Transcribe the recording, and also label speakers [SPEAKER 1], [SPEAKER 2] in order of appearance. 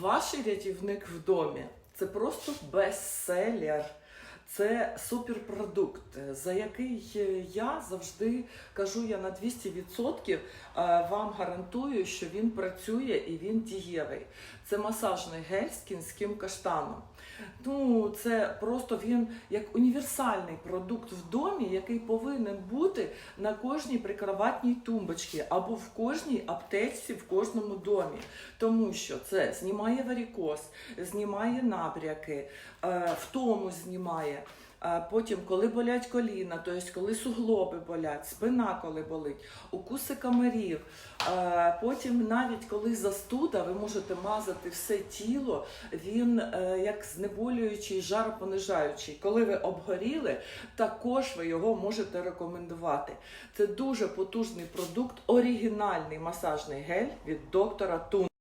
[SPEAKER 1] Ваш рятівник в домі це просто бестселер. Це суперпродукт, за який я завжди кажу, я на 200% е, вам гарантую, що він працює і він дієвий. Це масажний гель з кінським каштаном. Ну, це просто він як універсальний продукт в домі, який повинен бути на кожній прикроватній тумбочці або в кожній аптечці в кожному домі. Тому що це знімає варікоз, знімає набряки, е, втому знімає. Е, Потім, коли болять коліна, тобто коли суглоби болять, спина коли болить, укуси комарів. Потім, навіть коли застуда, ви можете мазати все тіло, він е, як знеболюючий, жаропонижаючий. Коли ви обгоріли, також ви його можете рекомендувати. Це дуже потужний продукт, оригінальний масажний гель від доктора Тун.